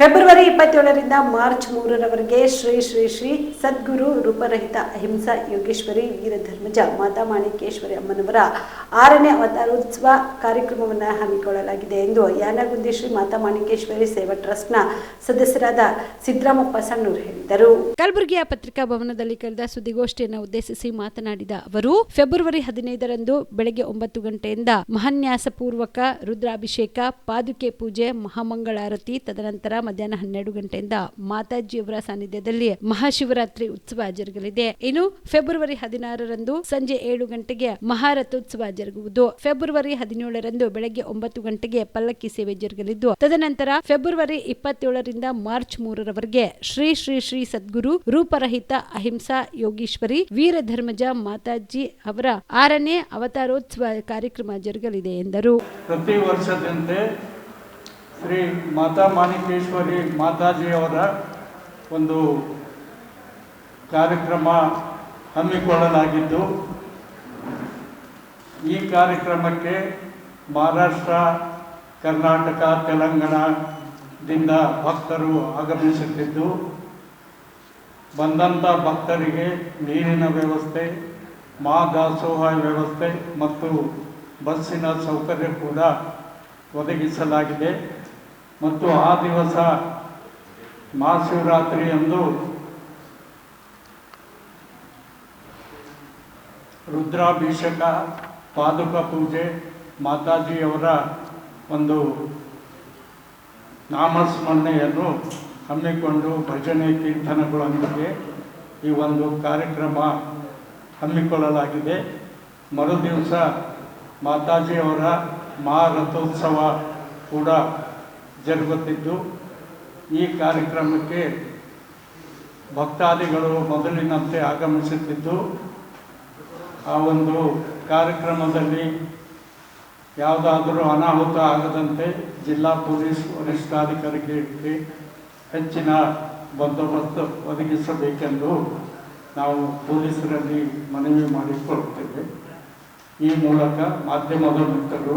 February ಇಪ್ಪತ್ತೇಳರಿಂದ March ಮೂರರವರೆಗೆ ಶ್ರೀ ಶ್ರೀ ಶ್ರೀ ಸದ್ಗುರು ರೂಪರಹಿತ ಅಹಿಂಸಾ ಯೋಗೇಶ್ವರಿ ವೀರಧರ್ಮಜ ಮಾತಾ ಮಾಣಿಕೇಶ್ವರಿ ಅಮ್ಮನವರ ಆರನೇ ಅವತಾರೋತ್ಸವ ಕಾರ್ಯಕ್ರಮವನ್ನು ಹಮ್ಮಿಕೊಳ್ಳಲಾಗಿದೆ ಎಂದು ಯಾನಗುಂದಿ ಶ್ರೀ ಮಾತಾ ಮಾಣಿಕೇಶ್ವರಿ ಸೇವಾ ಟ್ರಸ್ಟ್ನ ಸದಸ್ಯರಾದ ಸಿದ್ದರಾಮಪ್ಪ ಸಣ್ಣೂರು ಹೇಳಿದರು. ಕಲಬುರಗಿಯ ಪತ್ರಿಕಾ ಭವನದಲ್ಲಿ ಕರೆದ ಸುದ್ದಿಗೋಷ್ಠಿಯನ್ನು ಉದ್ದೇಶಿಸಿ ಮಾತನಾಡಿದ ಅವರು, ಫೆಬ್ರವರಿ ಹದಿನೈದರಂದು ಬೆಳಗ್ಗೆ ಒಂಬತ್ತು ಗಂಟೆಯಿಂದ ಮಹಾನ್ಯಾಸಪೂರ್ವಕ ರುದ್ರಾಭಿಷೇಕ, ಪಾದುಕೆ ಪೂಜೆ, ಮಹಾಮಂಗಳಾರತಿ, ತದನಂತರ ಮಧ್ಯಾಹ್ನ ಹನ್ನೆರಡು ಗಂಟೆಯಿಂದ ಮಾತಾಜಿಯವರ ಸಾನ್ನಿಧ್ಯದಲ್ಲಿ ಮಹಾಶಿವರಾತ್ರಿ ಉತ್ಸವ ಜರುಗಲಿದೆ ಇನ್ನು ಫೆಬ್ರವರಿ ಹದಿನಾರರಂದು ಸಂಜೆ ಏಳು ಗಂಟೆಗೆ ಮಹಾರಥೋತ್ಸವ ಜರುಗುವುದು. ಫೆಬ್ರವರಿ ಹದಿನೇಳರಂದು ಬೆಳಗ್ಗೆ ಒಂಬತ್ತು ಗಂಟೆಗೆ ಪಲ್ಲಕ್ಕಿ ಸೇವೆ ಜರುಗಲಿದ್ದು, ತದನಂತರ ಫೆಬ್ರವರಿ ಇಪ್ಪತ್ತೇಳರಿಂದ ಮಾರ್ಚ್ ಮೂರರವರೆಗೆ ಶ್ರೀ ಶ್ರೀ ಶ್ರೀ ಸದ್ಗುರು ರೂಪರಹಿತ ಅಹಿಂಸಾ ಯೋಗೀಶ್ವರಿ ವೀರಧರ್ಮಜ ಮಾತಾಜಿ ಅವರ ಆರನೇ ಅವತಾರೋತ್ಸವ ಕಾರ್ಯಕ್ರಮ ಜರುಗಲಿದೆ ಎಂದರು. ಪ್ರತಿ ವರ್ಷದಂತೆ ಶ್ರೀ ಮಾತಾ ಮಾಣಿಕೇಶ್ವರಿ ಮಾತಾಜಿಯವರ ಒಂದು ಕಾರ್ಯಕ್ರಮ ಹಮ್ಮಿಕೊಳ್ಳಲಾಗಿದ್ದು, ಈ ಕಾರ್ಯಕ್ರಮಕ್ಕೆ ಮಹಾರಾಷ್ಟ್ರ, ಕರ್ನಾಟಕ, ತೆಲಂಗಾಣದಿಂದ ಭಕ್ತರು ಆಗಮಿಸುತ್ತಿದ್ದು ಬಂದಂಥ ಭಕ್ತರಿಗೆ ನೀರಿನ ವ್ಯವಸ್ಥೆ ಮಹಾದಾಸೋಹ ವ್ಯವಸ್ಥೆ ಮತ್ತು ಬಸ್ಸಿನ ಸೌಕರ್ಯ ಕೂಡ ಒದಗಿಸಲಾಗಿದೆ. ಮತ್ತು ಆ ದಿವಸ ಮಹಾಶಿವರಾತ್ರಿಯಂದು ರುದ್ರಾಭಿಷೇಕ, ಪಾದುಕ ಪೂಜೆ, ಮಾತಾಜಿಯವರ ಒಂದು ನಾಮಸ್ಮರಣೆಯನ್ನು ಹಮ್ಮಿಕೊಂಡು ಭಜನೆ ಕೀರ್ತನಗಳೊಂದಿಗೆ ಈ ಒಂದು ಕಾರ್ಯಕ್ರಮ ಹಮ್ಮಿಕೊಳ್ಳಲಾಗಿದೆ. ಮರುದಿವಸ ಮಾತಾಜಿಯವರ ಮಹಾರಥೋತ್ಸವ ಕೂಡ ಜರುಗುತ್ತಿದ್ದು ಈ ಕಾರ್ಯಕ್ರಮಕ್ಕೆ ಭಕ್ತಾದಿಗಳು ಮೊದಲಿನಂತೆ ಆಗಮಿಸುತ್ತಿದ್ದು, ಆ ಒಂದು ಕಾರ್ಯಕ್ರಮದಲ್ಲಿ ಯಾವುದಾದರೂ ಅನಾಹುತ ಆಗದಂತೆ ಜಿಲ್ಲಾ ಪೊಲೀಸ್ ವರಿಷ್ಠಾಧಿಕಾರಿಗೆ ಹೆಚ್ಚಿನ ಬಂದೋಬಸ್ತ್ ಒದಗಿಸಬೇಕೆಂದು ನಾವು ಪೊಲೀಸರಲ್ಲಿ ಮನವಿ ಮಾಡಿಕೊಳ್ಳುತ್ತೇವೆ ಈ ಮೂಲಕ ಮಾಧ್ಯಮದ ಮಿತ್ರರು